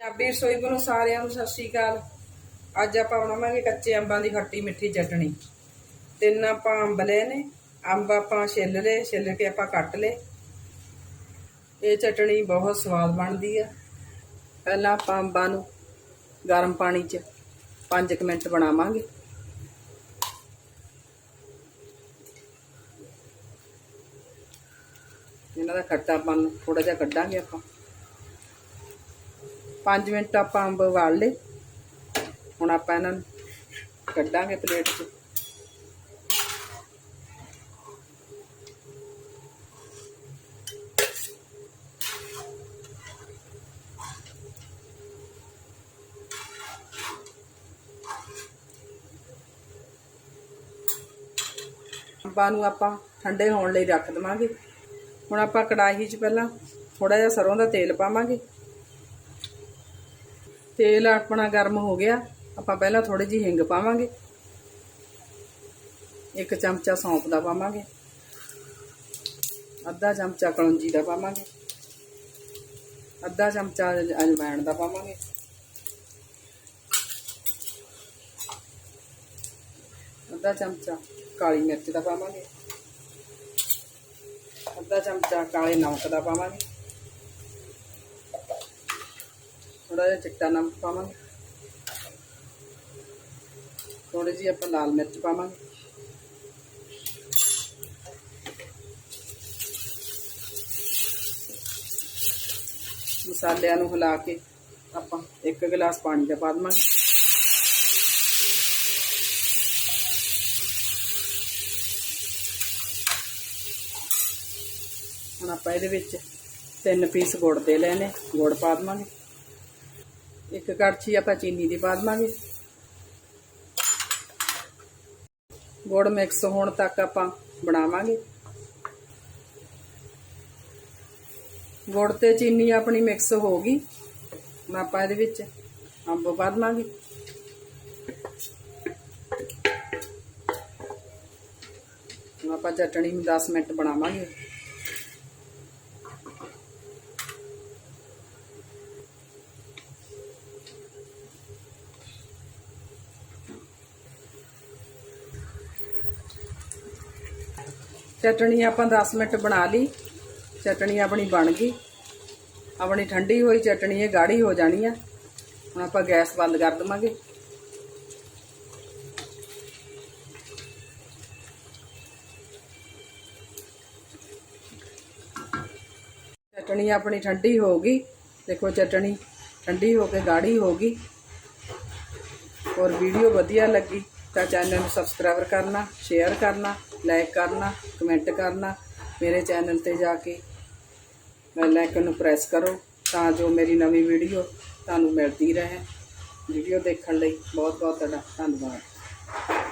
ਪੰਜਾਬੀ ਰਸੋਈ ਵੱਲੋਂ ਸਾਰਿਆਂ ਨੂੰ ਸਤਿ ਸ਼੍ਰੀ ਅਕਾਲ। ਅੱਜ ਆਪਾਂ ਬਣਾਵਾਂਗੇ ਕੱਚੇ ਅੰਬਾਂ ਦੀ ਖੱਟੀ ਮਿੱਠੀ ਚਟਣੀ। ਤਿੰਨ ਆਪਾਂ ਅੰਬ ਲਏ ਨੇ, ਅੰਬ ਆਪਾਂ ਛਿੱਲ ਲਏ, ਛਿੱਲ ਕੇ ਆਪਾਂ ਕੱਟ ਲਏ। ਇਹ ਚਟਣੀ ਬਹੁਤ ਸਵਾਦ ਬਣਦੀ ਆ। ਪਹਿਲਾਂ ਆਪਾਂ ਅੰਬਾਂ ਨੂੰ ਗਰਮ ਪਾਣੀ 'ਚ 5 ਮਿੰਟ ਬਣਾਵਾਂਗੇ। ਇਹਨਾਂ ਦਾ ਖੱਟਾਪਨ ਥੋੜਾ ਜਿਹਾ ਕੱਢਾਂਗੇ ਆਪਾਂ। 5 ਮਿੰਟ ਆਪਾਂ ਅੰਬ ਵਾਲ ਲਏ। ਹੁਣ ਆਪਾਂ ਇਹਨਾਂ ਨੂੰ ਕੱਢਾਂਗੇ ਪਲੇਟ 'ਚ। ਅੰਬਾਂ ਨੂੰ ਆਪਾਂ ਠੰਡੇ ਹੋਣ ਲਈ ਰੱਖ ਦਵਾਂਗੇ। ਹੁਣ ਆਪਾਂ ਕੜਾਹੀ 'ਚ ਪਹਿਲਾਂ ਥੋੜਾ ਜਿਹਾ ਸਰੋਂ ਦਾ ਤੇਲ ਪਾਵਾਂਗੇ। ਤੇਲ ਆਪਣਾ ਗਰਮ ਹੋ ਗਿਆ, ਆਪਾਂ ਪਹਿਲਾਂ ਥੋੜੀ ਜਿਹੀ ਹਿੰਗ ਪਾਵਾਂਗੇ। ਇੱਕ ਚਮਚਾ ਸੌਂਫ ਦਾ ਪਾਵਾਂਗੇ। ਅੱਧਾ ਚਮਚਾ ਕਲੌਂਜੀ ਦਾ ਪਾਵਾਂਗੇ। ਅੱਧਾ ਚਮਚਾ ਅਜਵਾਇਣ ਦਾ ਪਾਵਾਂਗੇ। ਅੱਧਾ ਚਮਚਾ ਕਾਲੀ ਮਿਰਚ ਦਾ ਪਾਵਾਂਗੇ। ਅੱਧਾ ਚਮਚਾ ਕਾਲੇ ਨਮਕ ਦਾ ਪਾਵਾਂਗੇ। ਥੋੜਾ ਜਿਹਾ ਚਿੱਟਾ ਨਮਕ ਪਾਵਾਂਗੇ। ਥੋੜੀ ਜਿਹੀ ਆਪਾਂ ਲਾਲ ਮਿਰਚ ਪਾਵਾਂਗੇ। ਮਸਾਲਿਆਂ ਨੂੰ ਹਿਲਾ ਕੇ ਆਪਾਂ ਇੱਕ ਗਲਾਸ ਪਾਣੀ ਦਾ ਪਾ ਦੇਵਾਂਗੇ। ਹੁਣ ਆਪਾਂ ਇਹਦੇ ਵਿੱਚ ਤਿੰਨ ਪੀਸ ਗੁੜ ਦੇ ਲੈਣੇ, ਗੁੜ ਪਾ ਦੇਵਾਂਗੇ। ਇੱਕ ਕੜਛੀ ਆਪਾਂ ਚੀਨੀ ਦੀ ਪਾ ਦੇਵਾਂਗੇ। ਗੁੜ ਮਿਕਸ ਹੋਣ ਤੱਕ ਆਪਾਂ ਬਣਾਵਾਂਗੇ। ਗੁੜ ਤੇ ਚੀਨੀ ਆਪਣੀ ਮਿਕਸ ਹੋ ਗਈ। ਹੁਣ ਆਪਾਂ ਇਹਦੇ ਵਿੱਚ ਅੰਬ ਪਾ ਦੇਵਾਂਗੇ। ਹੁਣ ਆਪਾਂ ਚਟਣੀ ਨੂੰ 10 ਮਿੰਟ ਬਣਾਵਾਂਗੇ। ਚਟਣੀ ਆਪਾਂ 10 ਮਿੰਟ ਬਣਾ ਲਈ ਚਟਣੀ ਆਪਣੀ ਬਣ ਗਈ ਆਪਣੀ ਠੰਡੀ ਹੋਈ ਚਟਣੀ ਇਹ ਗਾੜੀ ਹੋ ਜਾਣੀ ਆ ਹੁਣ ਆਪਾਂ ਗੈਸ ਬੰਦ ਕਰ ਦਵਾਂਗੇ ਚਟਣੀ ਆਪਣੀ ਠੰਡੀ ਹੋ ਗਈ ਦੇਖੋ ਚਟਣੀ ਠੰਡੀ ਹੋ ਕੇ ਗਾੜੀ ਹੋ ਗਈ ਔਰ ਵੀਡੀਓ ਵਧੀਆ ਲੱਗੀ ਤਾਂ ਚੈਨਲ ਨੂੰ ਸਬਸਕ੍ਰਾਈਬ ਕਰਨਾ ਸ਼ੇਅਰ ਕਰਨਾ ਲਾਈਕ ਕਰਨਾ ਕਮੈਂਟ ਕਰਨਾ, ਮੇਰੇ ਚੈਨਲ ਤੇ ਜਾ ਕੇ ਬੈਲ ਆਈਕਨ ਨੂੰ ਪ੍ਰੈਸ ਕਰੋ ਤਾਂ ਜੋ ਮੇਰੀ ਨਵੀਂ ਵੀਡੀਓ ਤੁਹਾਨੂੰ ਮਿਲਦੀ ਰਹੇ। ਵੀਡੀਓ ਦੇਖਣ ਲਈ ਬਹੁਤ ਬਹੁਤ ਤੁਹਾਡਾ ਧੰਨਵਾਦ।